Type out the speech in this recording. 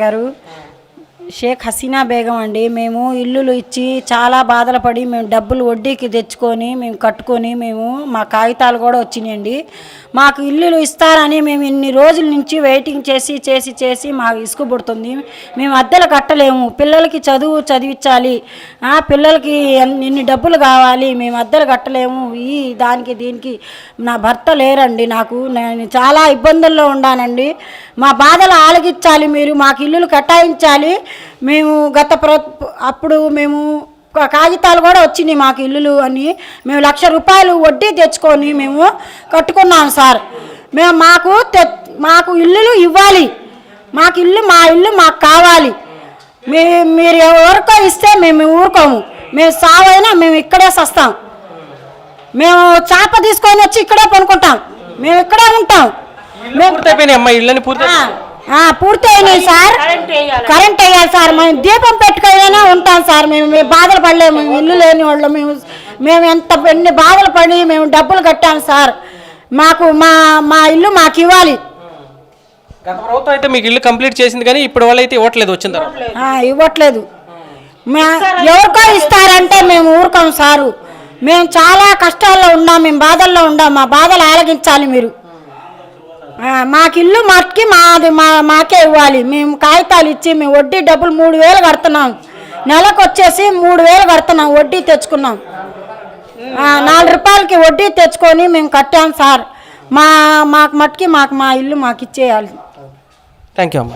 garu. Sheikh Hasina Begum అండి. మేము ఇల్లులు ఇచ్చి చాలా బాధలు పడి మేము డబ్బులు వడ్డీకి తెచ్చుకొని మేము కట్టుకొని మేము మా కాగితాలు కూడా వచ్చినాయండి. మాకు ఇల్లులు ఇస్తారని మేము ఇన్ని రోజుల నుంచి వెయిటింగ్ చేసి చేసి చేసి మాకు ఇసుకుబడుతుంది మేము అద్దెలు కట్టలేము. పిల్లలకి చదువు చదివించాలి. పిల్లలకి ఎన్ని ఇన్ని డబ్బులు కావాలి. మేము అద్దెలు కట్టలేము. ఈ దానికి దీనికి నా భర్త లేరండి నాకు. నేను చాలా ఇబ్బందుల్లో ఉన్నానండి. మా బాధలు ఆలగించాలి మీరు. మాకు ఇల్లులు కట్టాయించాలి మేము గత ప్ర అప్పుడు మేము కాగితాలు కూడా వచ్చినాయి మాకు ఇల్లులు అని. మేము లక్ష రూపాయలు వడ్డీ తెచ్చుకొని మేము కట్టుకున్నాం సార్. మేము మాకు మాకు ఇల్లులు ఇవ్వాలి. మాకు ఇల్లు మా ఇల్లు మాకు కావాలి. మీ మీరు ఎవరికో ఇస్తే మేము ఊరుకోము. మేము సావైనా మేము ఇక్కడే సస్తాం. మేము చేప తీసుకొని వచ్చి ఇక్కడే పనుకుంటాం. మేము ఇక్కడే ఉంటాం. మేము పూర్తయిపోయినాయి అమ్మా ఇళ్ళని పూర్తి ఆ, ఆ, పూర్తి అయినాయి సార్. కరెంట్ వేయాలి. సార్. మేము దీపం పెట్టుకునే ఉంటాం సార్. మేము మేము బాధలు పడలేము. మేము ఇల్లు లేని వాళ్ళు. మేము మేము ఎంత ఎన్ని బాధలు పడి మేము డబ్బులు కట్టాము సార్. మాకు మా మా ఇల్లు మాకు ఇవ్వాలి. గత ప్రభుత్వం అయితే మీకు ఇల్లు కంప్లీట్ చేసింది కానీ ఇప్పుడు వాళ్ళు అయితే ఇవ్వట్లేదు వచ్చిన తర్వాత. ఆ, ఇవ్వట్లేదు. మే ఎవరికో ఇస్తారంటే మేము ఊరుకోం సారు. మేము చాలా కష్టాల్లో ఉన్నాం. మేము బాధల్లో ఉన్నాం. మా బాధలు ఆలగించాలి మీరు. మాకు ఇల్లు మట్టుకి మాది మా మాకే ఇవ్వాలి. మేము కాగితాలు ఇచ్చి మేము వడ్డీ డబ్బులు మూడు వేలు కడుతున్నాం. నెలకు వచ్చేసి మూడు వేలు కడుతున్నాం వడ్డీ తెచ్చుకున్నాం. నాలుగు రూపాయలకి వడ్డీ తెచ్చుకొని మేము కట్టాం సార్. మా మాకు మట్టుకి మాకు మా ఇల్లు మాకు ఇచ్చేయాలి. Thank you